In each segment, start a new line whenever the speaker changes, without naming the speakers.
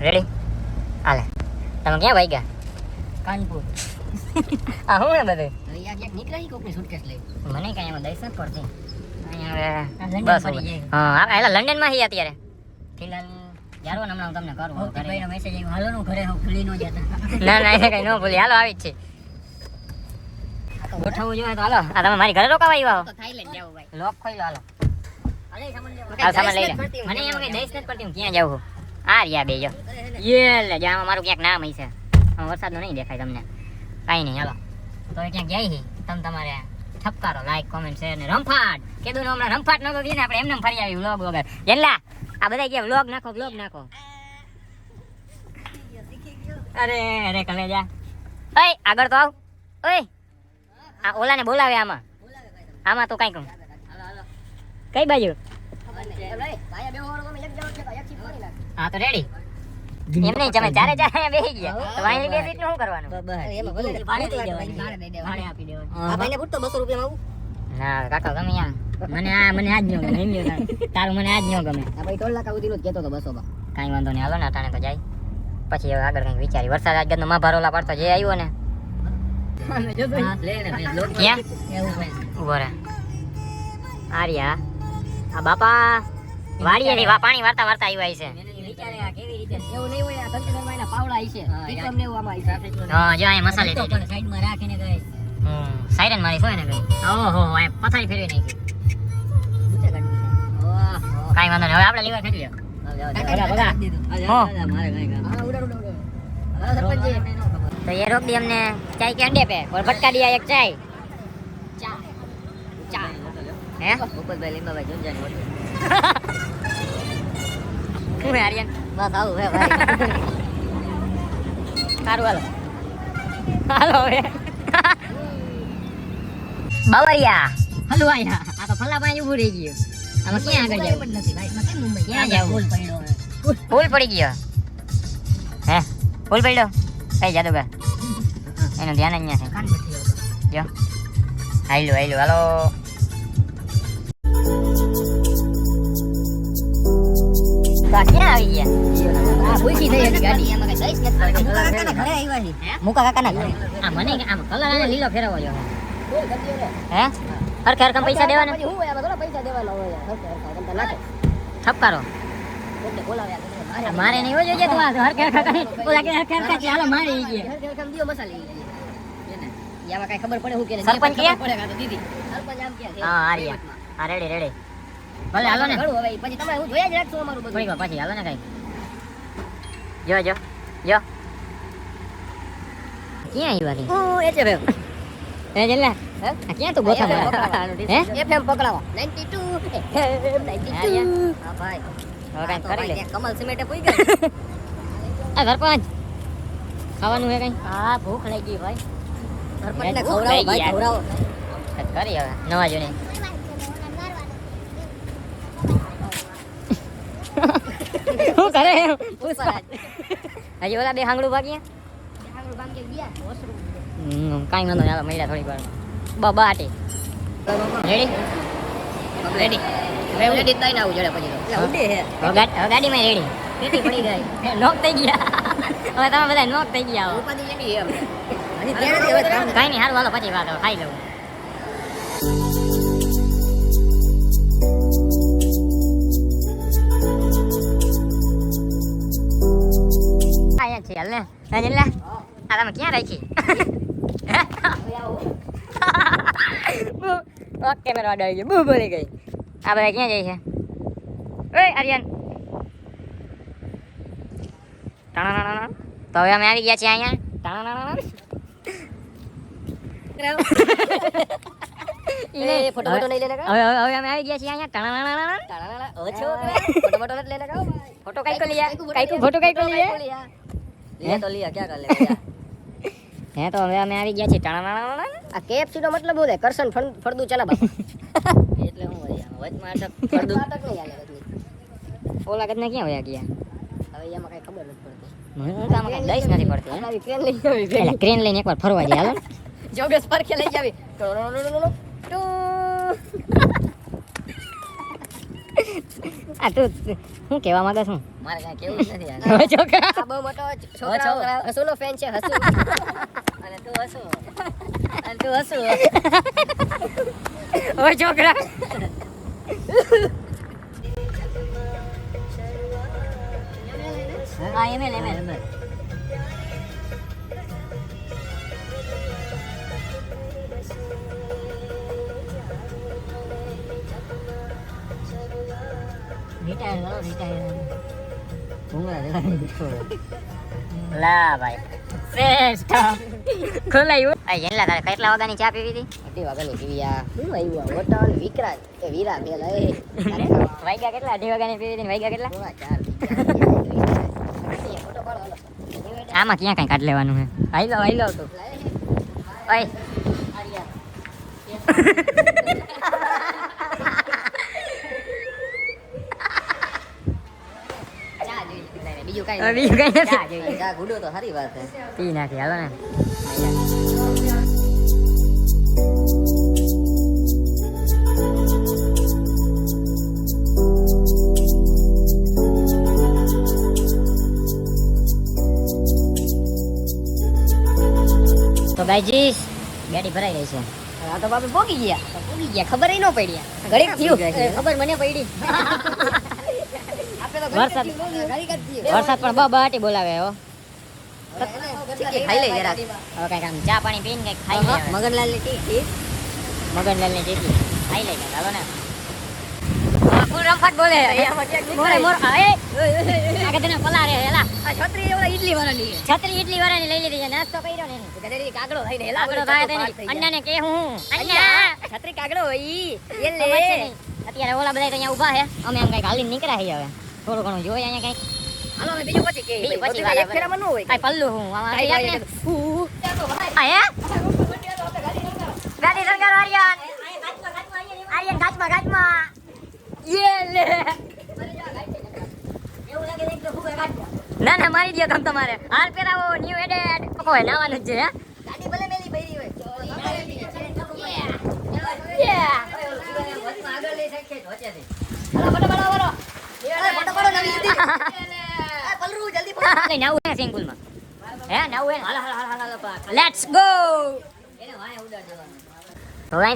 Ready હાલે તમે ક્યાં ભાઈ ગયા
કાનપુર
આ હું બધું
નીકળાય કોકની સુટકેસ લઈ
મને કઈ એમાં દઈશ નથી પડતી બસ. હા એલા લંડનમાં હી અત્યારે ફિલહાલ જારો હમણાં હું તમને કરું.
ભાઈનો મેસેજ આવ્યો હાલો નું ઘરે હું ભૂલી ન જતા
ના ના એને કઈ ન ભૂલી હાલો આવી જ છે ગોઠવવું જોઈએ તો હાલો આ તમે મારી ઘરે રોકાવા આવ્યા
તો થાઈલેન્ડ જાવ ભાઈ
લોક ખોઈ લો હાલો
અલે સામાન લેવા
સામાન લઈ લે મને એમ કઈ દઈશ નથી પડતી હું ક્યાં જાઉં આ રહ્યા બેજો યે લે જામાં મારું ક્યાંક નામ હશે. આમાં વરસાદનું નહીં દેખાય તમને. કાંઈ નહીં, હાલો. તો ક્યાંક જાય છે તમે તમારે ઠપકારો લાઈક કોમેન્ટ શેર ને રમફાટ. કીધું હમણાં રમફાટ નતો દઈએ ને, આપણે એમને ફરી આવી વ્લોગ વગર. જેટલા આ બધા ગયા વ્લોગ નાખો વ્લોગ નાખો. અરે અરે, કલેજા. ઓય, આગળ તો આવ. ઓય, આ ઓલાને બોલાવે આમાં. આમાં તો કઈ કહું. કઈ બાજુ? હા તો રેડી એમ નહીં તમે ચારે ચારે બેસી ગયા. તો વાંહી બે સીટ શું કરવાનું?
આ ભાઈને પૂછતો બસો રૂપિયા માં
ના કાકા ગમે યાર મને આ મને આજ ન ગમે એમ તારું મને આજ ન ગમે.
આ ભાઈ ટોલ નાકા સુધીનું જ કહેતો હતો માં
કાંઈ વાંધો નહીં હાલો ને અટાણે તો જાય. પછી હવે આગળ કંઈક વિચારી વરસાદ આજમાં મહાભારોલા પડતો જે આવ્યો ને. ક્યાં? ઊભો રે આર્યા. આ બાપા. વાડીએ વા પાણી વારતા વાર્તા આવ્યા છે
એવું નહીં હોય આ કન્ટેનરમાં એના પાવડા હશે વિક્રમ ને એવું આમાં હશે
હા જો અહીંયા મસાલે
તો પણ સાઈડમાં રાખીને ગઈ
હમ સાયરન મારી સોય ને ગઈ ઓહો આ પથારી ફેરવી નાખી કાંઈ વાંધો નહીં હવે આપણે લીવર ખેંચી લ્યો ભગા, ભગા. હો. તો ये रोक दी हमने चाय के अंडे पे और भटका दिया एक चाय हैं શું હે આર્યન? સારું હાલો. હાલો હવે. બાવરિયા હલો આયા. આ તો ફલ્લા પાસે ઊભું રહી ગયું. આમાં ક્યાં આગળ જાવ? ક્યાં જાવું? પુલ પડી ગયો. હે? પુલ પડ્યો? કઈ જાદુગર એનું ધ્યાન અહીંયા છે જો. હાલો હાલો હાલો. મુકા કાકાના ઘરે. મને આમ કલર અને લીલો ફેરવવો જો હે? હરખે હરખમ પૈસા દેવાના? ઠપકારો. મારે નહીં હોય જોઈએ તું હરખે હરખા કરી. ઓલા કે હરખે હરખા હાલો મારે ઈ કે
ખબર પડે હું કે
સરપંચ ક્યાં?
પડે તો દીદી સરપંચ આમ કે
હા આ રેડી રેડી. ભલે હાલો ને.
ઘણું હવે પછી તમારે હું જોયા જ રાખશું અમારું બધું.
થોડીક પછી હાલો ને કઈ. જો જો જો. ક્યાં આવ્યા રી
ઓ એ છે ભાઈ
હે? જલ્લા ક્યાં તું ગોથા હે?
એફએમ પકડાવો. 92 92 હા ભાઈ.
હવે કઈ કરી લે.
કમલ સિમેટે પૂઈ ગયા.
આ સરપંચ. ખાવાનું હે કઈ?
હા ભૂખ લાગી ભાઈ. સરપંચને ખવડાવો ભાઈ ખવડાવો.
કરી હવે. નવા જોને. કરે? હજી ઓલા બે હાંગડું હમ, કાંઈ વાંધો નહીં હાલો મળ્યા થોડી વાર બબાટી રેડી રેડી
રેડી દઈને આવું જડે પછી તો.
ગાડીમાં રેડી
પેટી પડી ગઈ
નોક થઈ ગયા. હવે તમે બધા નોક થઈ ગયા કાંઈ નહીં હાલો પછી વાત ખાઈ લઉં. છે હાલ ને હે જલ્લા આ તમે ક્યાં રાખી ઓકે કેમેરા વાળો આવી ગયો બહુ બોલી ગઈ આ બધા ક્યાં જાય છે ઓય આર્યન. તો હવે અમે આવી ગયા છીએ અહીંયા હવે હવે અમે આવી ગયા છીએ અહીંયા
ફોટો
કઈ કો લીયા ફોટો કઈ કો લીયા
લે તો લીયા ક્યાં કર લે
હે તો હવે અમે આવી ગયા છીએ ટાણાણાણા.
આ કેએફસી નો મતલબ હું છે? કરશન ફળ- ફળદુ ચલા બાપા એટલે હું વળી વચમાં અટક ફળદુ. અટક નહીં આલે.
ઓલા કદને ક્યાં વયા ગયા?
હવે એમાં કઈ ખબર નથી પડતી.
દઈશ નથી પડતી.
અમારી લઈ
એટલે ક્રેન લઈને એકવાર ફરવા જાય હાલો.
જોગેશ પરખે લઈ જાવી.
તું કહેવા માંગે છું?
મારે કાંઈ કેવું નથી
હવે છોકરા.
આ બહુ મોટો છોકરા. હસુનો ફેન છે હસુ
અને તું હસુ અને તું હસુ
હવે છોકરા.
હા એમ એમ એમ
કેટલા વાગ્યાની ચા પીવી હતી
અઢી વાગ્યાની આવ્યું હોટલ એ વીરા બે લઈ
વાગ્યા કેટલા અઢી વાગ્યાની પીવી હતી વાગ્યા કેટલા
ચાર.
આમાં ક્યાં કઈ કાઢ લેવાનું છે લો હાઈ લો તું
ચા જોઈએ બધાને, બીજું કઈ
બીજું કઈ નથી
ચા ગુડો તો સારી વાત છે
પી નાખી હાલો ને તો ગાઈજીસ ગાડી ભરાઈ ગઈ છે.
આ તો બાપે પોગી ગયા. પોગી ગયા ખબર ન પડી. ઘડીક થયું. ખબર મને પડી.
વરસાદ. વરસાદ પણ બહુ બહાટી બોલાવે હો.
ખાઈ લે જરાક.
હવે કંઈક આમ ચા પાણી પીને કંઈક ખાઈ લે.
મગનલાલની ટીકી.
મગનલાલની ટીકી. ખાઈ લે ચાલો ને. રમફટ બોલે. મોરે મોર. આ આગળ તને પલારે હેલા.
આ છત્રી ઈડલી વાળાની.
છત્રી ઇડલી વાળાની લઈ લીધી છે નાસ્તો કર્યો ને
ગધેડી કાગડો થઈને હેલા
આગળ થાય
તો પાર થઈ
તેને અન્યાને કે હું
અન્યા, છત્રી કાગડો હોય. એ લે.
અત્યારે ઓલા બધા અહીંયા ઊભા છે અમે આમ કંઈક હાલીને નીકળ્યા છીએ હવે. થોડું ઘણું જોઈએ અહીંયા કંઈક.
હાલો બીજું પછી કે
બીજું પછી
બધું ફેરામાં ન હોય
કાંઈ પલ્લું હું આમાં યાદ ને.
કાંઈ હું.
આ હે? ગાડી સરકાર આર્યન. આર્યન ગાચમાં ગાચમાં યે લે. ના ના મારી દો તમ તમારે. હાલ પહેરાવો ન્યુ એડેડ કોઈ નાવાનું જ છે
ગાડી ભલે મેલી પડી હોય.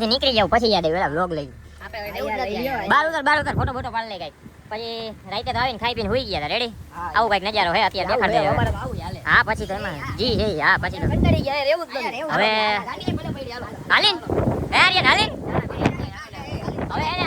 નીકળી જાવ પછી યાદ આવે વ્લોગ લઈ. બાર ઉતર બાર ઉતર ફોટો ફોટો પાડી લે કઈ પછી રાતે તો આવીને ખાઈ પીને હોઈ ગયા રેડી આવું કંઈક નજારો હે અત્યારે દેખાડ દે
અમારે તો આવું જ હાલે.
હા પછી તો એમાં જી હે હા પછી. હવે-. હાલીન હે હાલીન હવે એને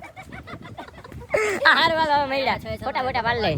હાર વાળા મેડા ફોટા ફોટા પાડ લે